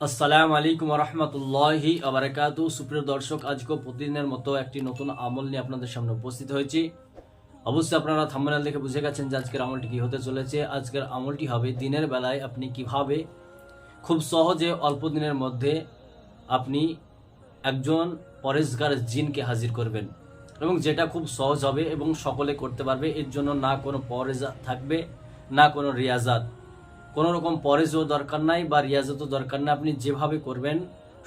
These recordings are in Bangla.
আসসালামু আলাইকুম রহমতুল্লাহি আবরাকাতু। সুপ্রিয় দর্শক, আজকে প্রতিদিনের মতো একটি নতুন আমল নিয়ে আপনাদের সামনে উপস্থিত হয়েছি। অবশ্যই আপনারা থাম্বনেল দেখে বুঝে গেছেন যে আজকের আমলটি কি হতে চলেছে। আজকের আমলটি হবে দিনের বেলায় আপনি কীভাবে খুব সহজে অল্প দিনের মধ্যে আপনি একজন পরেশগার জিনকে হাজির করবেন এবং যেটা খুব সহজ হবে এবং সকলে করতে পারবে। এর জন্য না কোনো পরেজা থাকবে, না কোনো রিয়াজাত। কোনো রকম পরেজও দরকার নাই বা রিয়াজতও দরকার নাই। আপনি যেভাবে করবেন,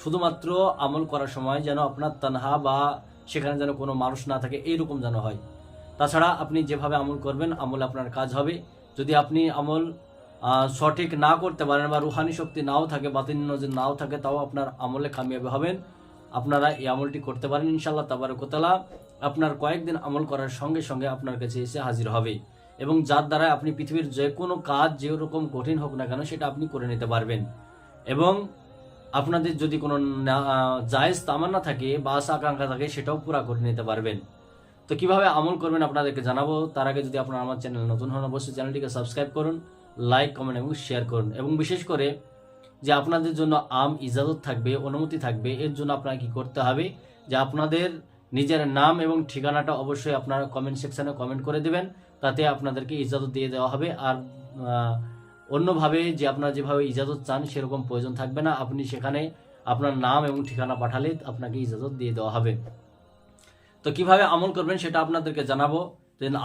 শুধুমাত্র আমল করার সময় যেন আপনার তানহা বা সেখানে যেন কোনো মানুষ না থাকে, এইরকম যেন হয়। তাছাড়া আপনি যেভাবে আমল করবেন, আমল আপনার কাজ হবে। যদি আপনি আমল সঠিক না করতে পারেন বা রুহানি শক্তি নাও থাকে, বাতিল নজর নাও থাকে, তাও আপনার আমলে কামিয়াবি হবেন। আপনারা এই আমলটি করতে পারেন ইনশাল্লাহ তাবারকতলা। আপনার কয়েকদিন আমল করার সঙ্গে সঙ্গে আপনার কাছে এসে হাজির হবে। এবং যার দ্বারা আপনি পৃথিবীর যে কোনো কাজ যেরকম কঠিন হোক না কেন সেটা আপনি করে নিতে পারবেন। এবং আপনাদের যদি কোনো জায়েজ তামান্না থাকে বা আশা আকাঙ্ক্ষা থাকে সেটাও পুরা করে নিতে পারবেন। তো কীভাবে আমল করবেন আপনাদেরকে জানাব। তার আগে যদি আপনারা আমার চ্যানেল নতুন হন, অবশ্যই চ্যানেলটিকে সাবস্ক্রাইব করুন, লাইক, কমেন্ট এবং শেয়ার করুন। এবং বিশেষ করে যে আপনাদের জন্য আম ইজাজত থাকবে, অনুমতি থাকবে, এর জন্য আপনাকে কি করতে হবে? যে আপনাদের নিজের নাম এবং ঠিকানাটা অবশ্যই আপনারা কমেন্ট সেকশানে কমেন্ট করে দেবেন। তাতে আপনাদেরকে ইজাজত দিয়ে দেওয়া হবে। আর অন্যভাবে যে আপনারা যেভাবে ইজাজত চান সেরকম প্রয়োজন থাকবে না। আপনি সেখানে আপনার নাম এবং ঠিকানা পাঠালে আপনাকে ইজাজত দিয়ে দেওয়া হবে। তো কীভাবে আমল করবেন সেটা আপনাদেরকে জানাব।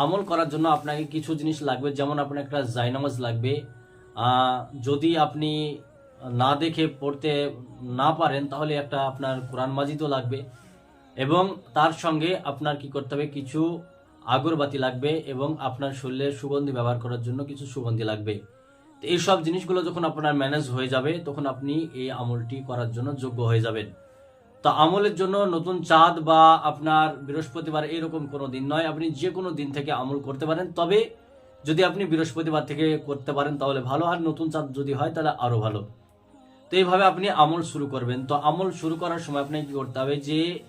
আমল করার জন্য আপনাকে কিছু জিনিস লাগবে। যেমন আপনার একটা জায়নামাজ লাগবে। যদি আপনি না দেখে পড়তে না পারেন, তাহলে একটা আপনার কোরআন মাজিদও লাগবে। এবং তার সঙ্গে আপনার কি করতে হবে? কিছু আগরবাতি লাগবে এবং আপনার শরীরে সুগন্ধি ব্যবহার করার জন্য কিছু সুগন্ধি লাগবে। তো এইসব জিনিসগুলো যখন আপনার ম্যানেজ হয়ে যাবে, তখন আপনি এই আমলটি করার জন্য যোগ্য হয়ে যাবেন। তো আমলের জন্য নতুন চাঁদ বা আপনার বৃহস্পতিবার এরকম কোনো দিন নয়। আপনি যে কোনো দিন থেকে আমল করতে পারেন। তবে যদি আপনি বৃহস্পতিবার থেকে করতে পারেন, তাহলে ভালো। আর নতুন চাঁদ যদি হয়, তাহলে আরও ভালো। তো এইভাবে আপনি আমল শুরু করবেন। তো আমল শুরু করার সময় আপনাকে কি করতে হবে যে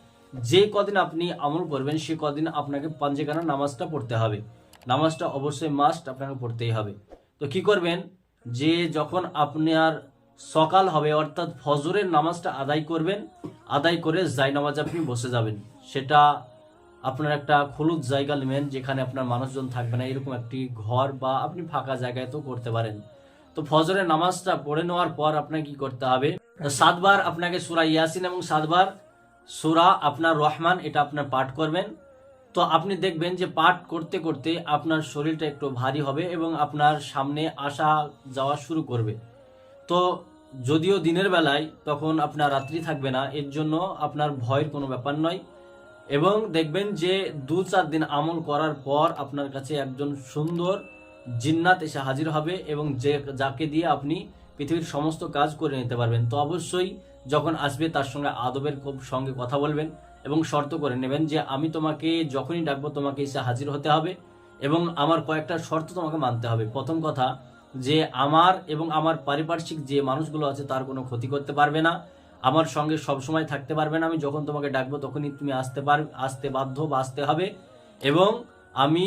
যে কদিন আপনি আমল করবেন, সে কদিন আপনাকে পাঞ্জেখানা নামাজটা পড়তে হবে। নামাজটা অবশ্যই মাস্ট আপনাকে পড়তেই হবে। তো কি করবেন? যে যখন আপনার সকাল হবে, অর্থাৎ ফজরের নামাজটা আদায় করবেন, আদায় করে জাই নামাজ আপনি বসে যাবেন। সেটা আপনার একটা হলুদ জায়গা নেবেন, যেখানে আপনার মানুষজন থাকবে না। এরকম একটি ঘর বা আপনি ফাঁকা জায়গায় তো করতে পারেন। তো ফজরের নামাজটা পড়ে নেওয়ার পর আপনাকে কি করতে হবে? সাতবার আপনাকে সুরা ইয়াসিন এবং সাতবার সুরা আপনার রহমান, এটা আপনার পাঠ করবেন। তো আপনি দেখবেন যে পাঠ করতে করতে আপনার শরীরটা একটু ভারী হবে এবং আপনার সামনে আসা যাওয়া শুরু করবে। তো যদিও দিনের বেলায় তখন আপনার রাত্রি থাকবে না, এর জন্য আপনার ভয়ের কোনো ব্যাপার নয়। এবং দেখবেন যে দু চার দিন আমল করার পর আপনার কাছে একজন সুন্দর জিন্নাত এসে হাজির হবে এবং যে যাকে দিয়ে আপনি পৃথিবীর সমস্ত কাজ করে নিতে পারবেন। তো অবশ্যই যখন আসবে তার সঙ্গে আদবের খুব সঙ্গে কথা বলবেন এবং শর্ত করে নেবেন যে আমি তোমাকে যখনই ডাকবো তোমাকে এসে হাজির হতে হবে এবং আমার কয়েকটা শর্ত তোমাকে মানতে হবে। প্রথম কথা যে আমার এবং আমার পারিপার্শ্বিক যে মানুষগুলো আছে তার কোনো ক্ষতি করতে পারবে না। আমার সঙ্গে সব সময় থাকতে পারবে না। আমি যখন তোমাকে ডাকবো তখনই তুমি আসতে পার, আসতে বাধ্য বা আসতে হবে এবং আমি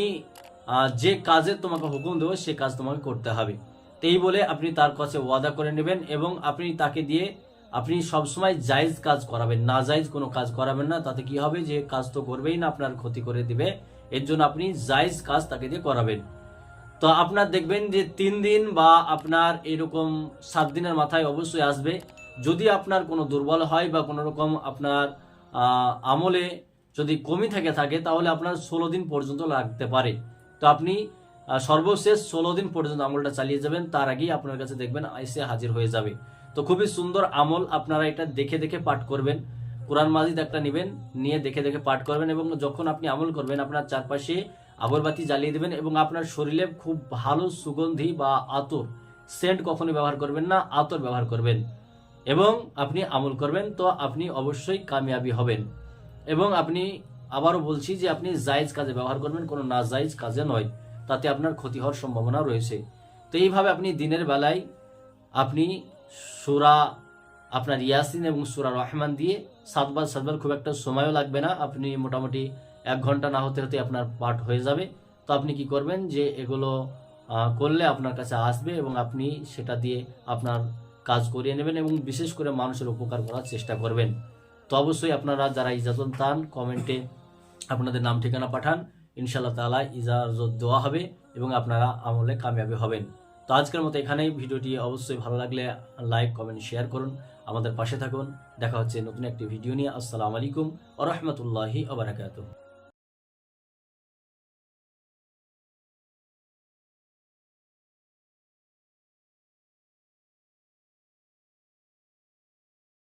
যে কাজের তোমাকে হুকুম দেবো সে কাজ তোমাকে করতে হবে। তো এই বলে আপনি তার কাছে ওয়াদা করে নেবেন এবং আপনি তাকে দিয়ে আপনি সবসময় জায়েজ কাজ করাবেন, না জায়েজ কোনো কাজ করাবেন না, তাতে কি হবে যে কাজ তো করবেই না, আপনার ক্ষতি করে দিবে, এর জন্য আপনি জায়েজ কাজ তাকে দিয়ে করাবেন। তো আপনার দেখবেন যে তিন দিন বা আপনার এরকম সাত দিনের মাথায় অবশ্যই আসবে। যদি আপনার কোনো দুর্বল হয় বা কোনো রকম আপনার আমলে যদি কমি থেকে থাকে, তাহলে আপনার ষোলো দিন পর্যন্ত লাগতে পারে। তো আপনি সর্বশেষ ষোলো দিন পর্যন্ত আমলটা চালিয়ে যাবেন, তার আগেই আপনার কাছে দেখবেন এসে হাজির হয়ে যাবে। তো খুবই সুন্দর আমল আপনারা এটা দেখে দেখে পাঠ করবেন। কোরআন মাজিদ একটা নেবেন, নিয়ে দেখে দেখে পাঠ করবেন এবং যখন আপনি আমল করবেন, আপনার চারপাশে আগরবাতি জ্বালিয়ে দেবেন এবং আপনার শরীরে খুব ভালো সুগন্ধি বা আতর সেন্ট কখনো ব্যবহার করবেন না, আতর ব্যবহার করবেন এবং আপনি আমল করবেন তো আপনি অবশ্যই কামিয়াবি হবেন। এবং আপনি আবারও বলছি যে আপনি জায়েজ কাজে ব্যবহার করবেন, কোনো না জায়েজ কাজে নয়, তাতে আপনার ক্ষতি হওয়ার সম্ভাবনা রয়েছে। তো এইভাবে আপনি দিনের বেলায় আপনি সুরা আপনার ইয়াসিন এবং সুরা রহমান দিয়ে সাতবার সাতবার খুব একটা সময়ও লাগবে না। আপনি মোটামুটি এক ঘণ্টা না হতে হতে আপনার পাঠ হয়ে যাবে। তো আপনি কি করবেন যে এগুলো করলে আপনার কাছে আসবে এবং আপনি সেটা দিয়ে আপনার কাজ করিয়ে নেবেন এবং বিশেষ করে মানুষের উপকার করার চেষ্টা করবেন। তো অবশ্যই আপনারা যারা ইজাজত চান কমেন্টে আপনাদের নাম, ঠিকানা পাঠান। ইনশাআল্লাহ তাআলা ইজাজত দেওয়া হবে এবং আপনারা আমলে কামিয়াবি হবেন। তো আজকের মতো এখানেই। ভিডিওটি অবশ্যই ভালো লাগলে লাইক, কমেন্ট, শেয়ার করুন। আমাদের পাশে থাকুন। দেখা হচ্ছে নতুন একটি ভিডিও নিয়ে। আসসালামু আলাইকুম আ রহমতুল্লাহি আবরাকাত